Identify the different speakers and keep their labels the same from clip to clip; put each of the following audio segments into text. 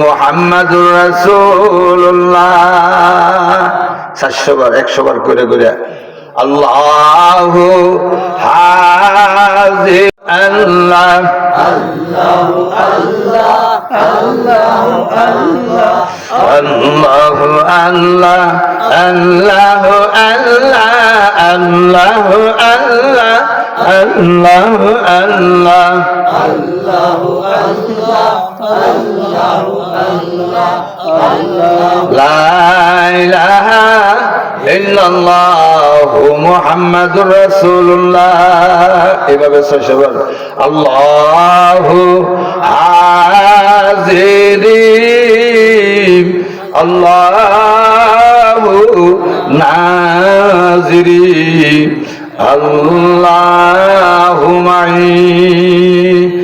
Speaker 1: মুহাম্মাদুর রাসূলুল্লাহ। সাতশো বার একশো বার করে করে আল্লাহ হাজির আল্লাহ। আল্লাহ আল্লাহ আল্লাহ আল্লাহ আল্লাহ আল্লাহ আল্লাহ আল্লাহ। আল্লাহ আল্লাহ আল্লাহ আল্লাহ আল্লাহ এভাবে সবার আল্লাহ হাজিরি আল্লাহ নাজিরি আল্লাহ মাই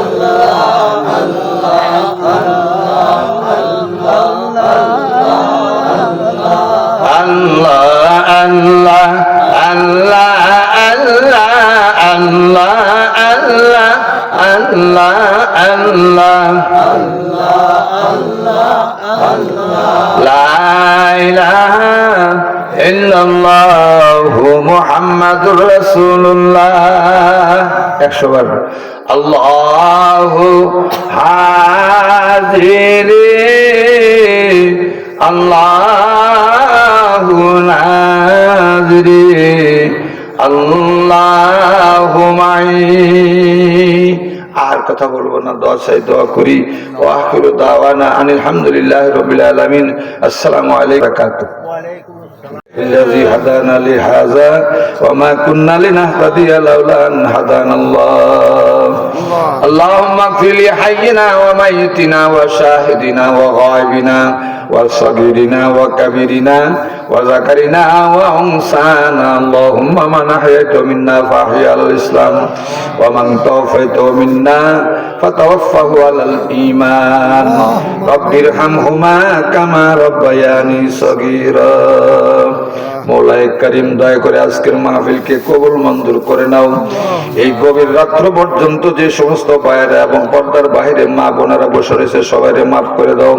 Speaker 1: আল্লাহ মুহাম্মাদুর রাসূলুল্লাহ। একশো বার আল্লাহু হাজিরি আল্লাহু নাজিরি আল্লাহু মাই আর কথা বলবো না দোয়া চাই দোয়া করি ও আখিরু দাওয়ানা আনিল হামদুলিল্লাহ রাব্বিল আলামিন আসসালামু আলাইকুম ওয়া বারাকাতুহু الذي هدانا لهذا وما كنا لنهتدي لولا أن هدانا الله اللهم اغفر لحينا وميتنا وشاهدنا وغائبنا وصغيرنا وكبيرنا وذكرنا وأنسانا اللهم من أحييت منا فأحيي على الإسلام ومن توفيت منا فتوفه على الإيمان. رب ارحمهما كما ربياني صغيرا. মৌলাই করিম, দয়া করে আজকের মাহফিলকে কবুল মঞ্জুর করে নাও। এই গভীর রাত্র পর্যন্ত যে সমস্ত পায়েরা এবং পর্দার বাহিরে মা বোনেরা বসে রয়েছে সবাই মাফ করে দাও।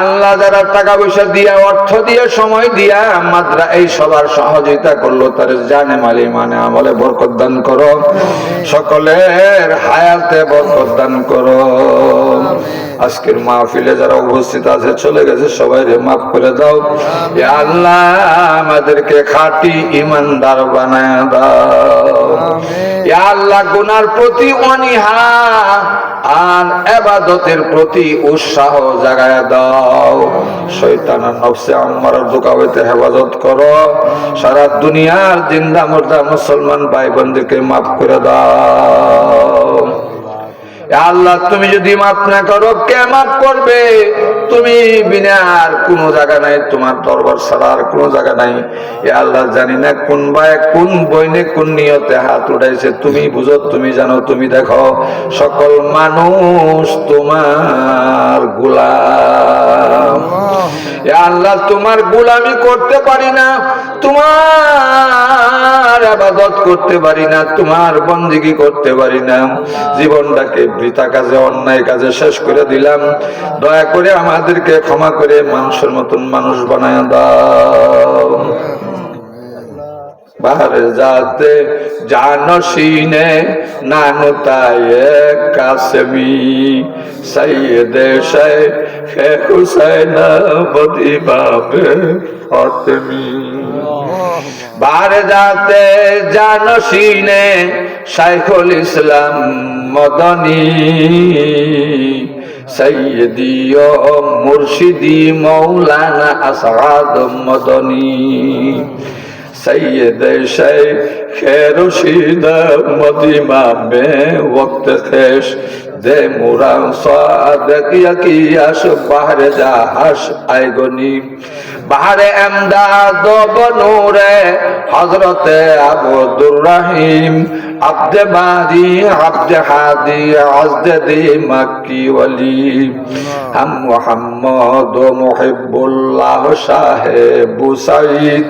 Speaker 1: আল্লাহ, যারা টাকা পয়সা দিয়া, অর্থ দিয়ে, সময় দিয়া মাত্রা এই সবার সহযোগিতা করল, তার জানে মালি মানে আমলে বরকত দান করো। সকলের হায়াতে বরকত দান করো। আজকের মাহফিলে যারা উপস্থিত আছে চলে গেছে সবাই রে মাফ করে দাও। আল্লাহ আমাদেরকে খাঁটি ইমানদার বানায় দাও। আল্লাহ গুনার প্রতি অনীহা আর এবাদতের প্রতি উৎসাহ জাগায় দাও। শৈতানের নফসে আমার দোকা হইতে হেফাজত করো। সারা দুনিয়ার জিন্দা মুর্দা মুসলমান ভাই বোনদেরকে মাফ করে দাও। আল্লাহ, তুমি যদি মাফ না করো, কে মাফ করবে? তুমি বিনা আর কোনো জায়গা নাই, তোমার দরবার ছাড়া আর কোনো জায়গা নাই। এ আল্লাহ, জানি না কোন ভাই কোন বইনে কোন নিয়তে হাত উঠাইছে। তুমি বুঝো, তুমি জানো, তুমি দেখো, সকল মানুষ তোমার গোলাম। আল্লাহ, তোমার গোলামি করতে পারি না, তোমার আবাদত করতে পারি না, তোমার বন্দিগি করতে পারি না। জীবনটাকে বৃথা কাজে, অন্যায় কাজে শেষ করে দিলাম। দয়া করে আমাদেরকে ক্ষমা করে মানুষের মতন মানুষ বানায় দাও। যাতে জানসিনে বাবে বাহারে যাতে জানসিনে শাইখুল ইসলাম মদনী সৈয়দিও মুর্শিদি মৌলানা আসাদ মদনী سید شیخ خیروشید مدیمہ میں وقت خیش دے مران صادق یکی اش بحر جاہش آئے گنی বাহারে আমদাদ বনুরে হজরতে আবুদুর আব্দে বারি আব্দে হাদি, আজদে দে মাকি ওয়ালি। হাম মোহাম্মদ মুহিবুল্লাহ সাহেব সাইদ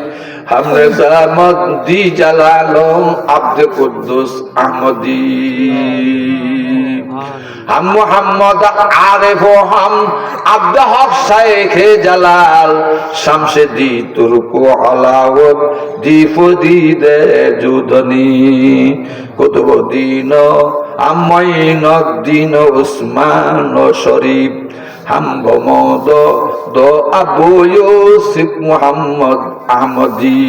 Speaker 1: হামরে জালামত দি জালালম আব্দে কুদ্দুস আহমদী। হাম মোহাম্মদ হাম আব্দা শাইখে জালাল শামসে দি তুরকু আলাওত দি দে জুদনি কুতুবুদ্দিন আমাইনদ্দিন উসমান শরীফ হাম্ব দ আবু ইউসুফ মুহাম্মদ আহমদী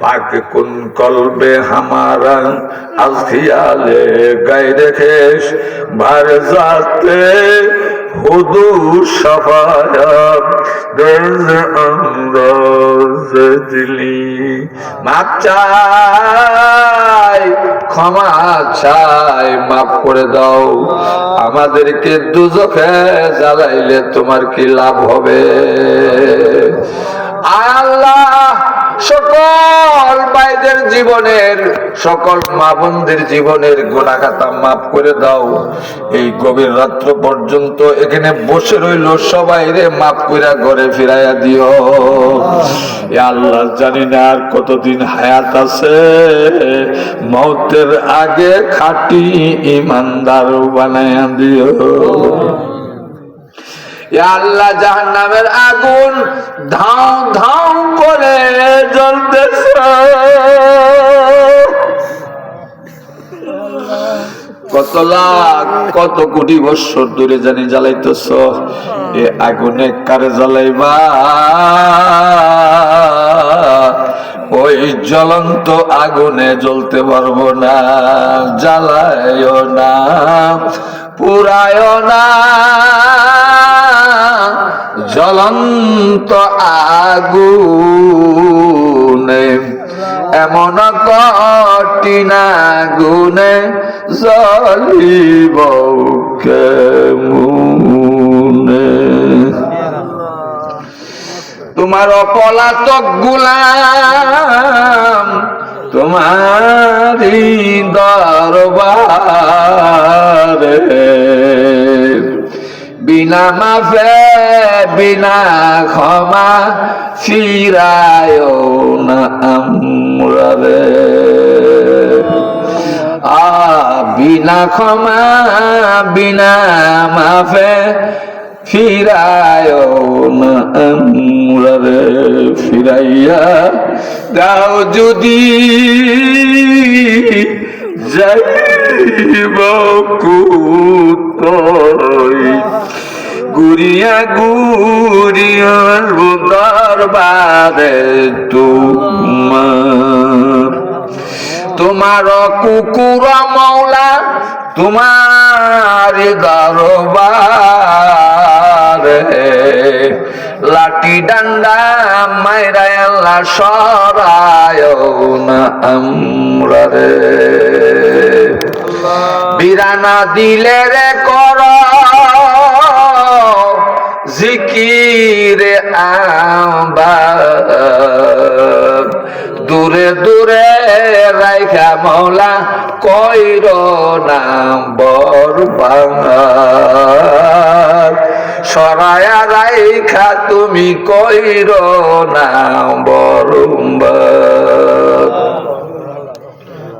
Speaker 1: পাক কোন কলবে হামারা আজ আসিয়ালে গাই রেখেস ভার যাতে হুদু দিলি। মাপ ক্ষমা চাই মাফ করে দাও। আমাদেরকে দুজখে জ্বালাইলে তোমার কি লাভ হবে? আল্লাহ ভাইদের জীবনের সকল মা জীবনের গোনাখাতা মাফ করে দাও। এই গভীর রাত্র পর্যন্ত এখানে বসে রইল সবাই রে, মাফ করে ঘরে ফিরাইয়া দিও। আল্লাহ জানি না আর কতদিন হায়াত আছে। মৌতের আগে খাটি ইমানদার বানাইয়া দিও। আল্লাহ জাহান নামের আগুন ধাও ধাও কত লাখ, কত কোটি বৎসর দূরে জানি জ্বালাইতেছ। এ আগুনে কারে জ্বালাইবা? ওই জ্বলন্ত আগুনে জ্বলতে পারব না জ্বালায় না পুরায় না। জ্বলন্ত আগুনে এমন কটিনা গুনে কেমনে তোমার অপলাতক গুলাম তোমারি দরবারে। বিনা মাফে, বিনা ক্ষমা ফিরায় না আমরা রে আ বিনা ক্ষমা বিনা মাফে ফিরায় আমরা ফিরাইয়া দাও যদি যাইব কুতই। গুরিয়া গুরিয়া দরবারে তোমার। তোমার কুকুর মৌলা তোমার দরবারে। লাঠি ডান্ডা মাইরা আল্লাহ সরায় না আমরা রে। বিরানা দিলে রে কর জিকিরে আবার দূরে দূরে রাইখা মৌলা কইর নাম বর সরায়া রাইখা তুমি কইর নাম বরুম্বার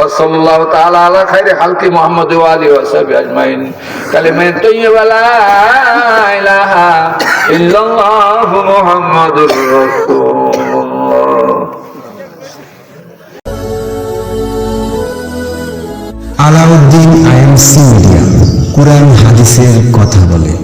Speaker 1: وصلى الله تعالى على خير خلق محمد وآله وصحبه أجمعين كلمة طيبة لا إله إلا الله محمد رسول الله
Speaker 2: আলাউদ্দিন আইএমসি মিডিয়া কোরআন হাদিসের কথা বলে